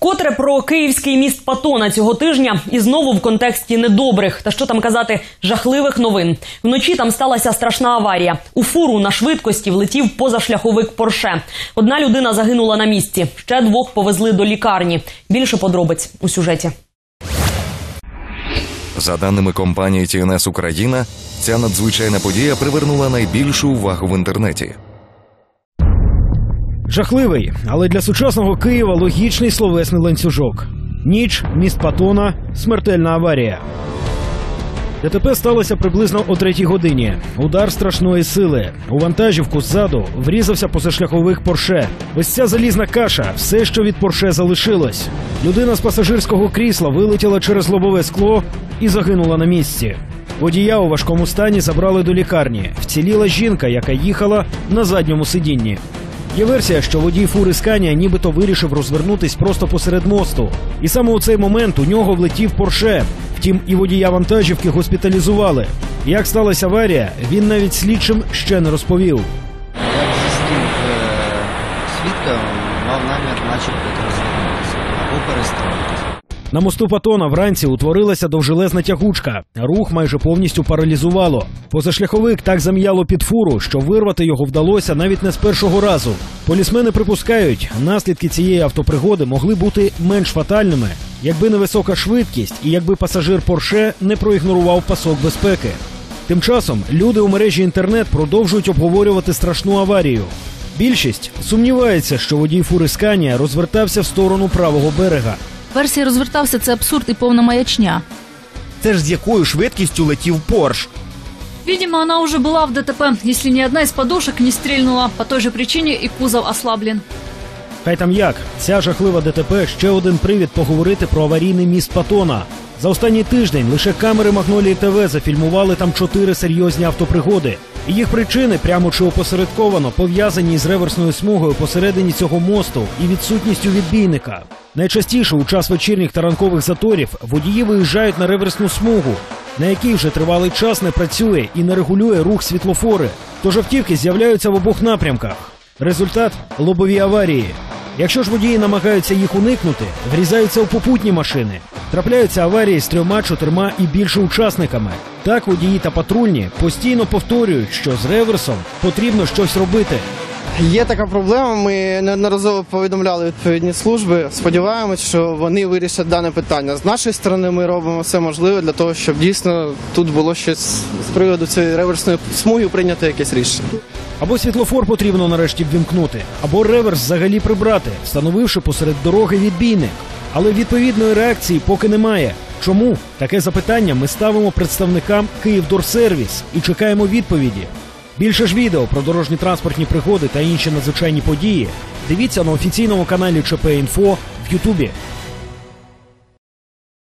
Котре про київський міст Патона цього тижня і знову в контексті недобрих та що там казати жахливих новин. Вночі там сталася страшна аварія. У фуру на швидкості влетів позашляховик Порше. Одна людина загинула на місці. Ще двох повезли до лікарні. Більше подробиць у сюжеті. За даними компанії TNS Україна, ця надзвичайна подія привернула найбільшу увагу в інтернеті. Жахливий, але для сучасного Києва логічний словесний ланцюжок. Ніч, міст Патона, смертельна аварія. ДТП сталося приблизно о третій годині. Удар страшної сили. У вантажівку ззаду врізався позашляховик Порше. Ось ця залізна каша, все, що від Порше залишилось. Людина з пасажирського крісла вилетіла через лобове скло і загинула на місці. Водія у важкому стані забрали до лікарні. Вціліла жінка, яка їхала на задньому сидінні. Є версія, що водій фури Сканія нібито вирішив розвернутись просто посеред мосту. І саме у цей момент у нього влетів Порше. Втім, і водія вантажівки госпіталізували. Як сталася аварія, він навіть слідчим ще не розповів. Як зі е, свідка, мав намір начебто розвернутися або перестроїтися. На мосту Патона вранці утворилася довжелезна тягучка. Рух майже повністю паралізувало. Позашляховик так зам'яло під фуру, що вирвати його вдалося навіть не з першого разу. Полісмени припускають, наслідки цієї автопригоди могли бути менш фатальними, якби не висока швидкість і якби пасажир Порше не проігнорував пасок безпеки. Тим часом люди у мережі інтернет продовжують обговорювати страшну аварію. Більшість сумнівається, що водій фури Сканія розвертався в сторону правого берега. Версія розвертався це абсурд і повна маячня. Це ж з якою швидкістю летів Порш. Видимо, она уже была в ДТП, если ни одна из подушек не стрельнула. По той же причине и кузов ослаблен. Хай там як, ця жахлива ДТП ще один привід поговорити про аварійний міст Патона. За останній тиждень лише камери Магнолії ТВ зафільмували там чотири серйозні автопригоди. І їх причини прямо чи опосередковано пов'язані з реверсною смугою посередині цього мосту і відсутністю відбійника. Найчастіше у час вечірніх та ранкових заторів водії виїжджають на реверсну смугу, на якій вже тривалий час не працює і не регулює рух світлофори. Тож автівки з'являються в обох напрямках. Результат лобові аварії. Якщо ж водії намагаються їх уникнути, врізаються у попутні машини. Трапляються аварії з трьома, чотирма і більше учасниками. Так водії та патрульні постійно повторюють, що з реверсом потрібно щось робити. Є така проблема. Ми неодноразово повідомляли відповідні служби. Сподіваємось, що вони вирішать дане питання. З нашої сторони ми робимо все можливе для того, щоб дійсно тут було щось з приводу цієї реверсної смуги прийняти якесь рішення. Або світлофор потрібно нарешті ввімкнути, або реверс взагалі прибрати, встановивши посеред дороги відбійник. Але відповідної реакції поки немає. Чому таке запитання ми ставимо представникам Київдорсервіс і чекаємо відповіді. Більше ж відео про дорожні транспортні пригоди та інші надзвичайні події дивіться на офіційному каналі ЧП Інфо в Ютубі.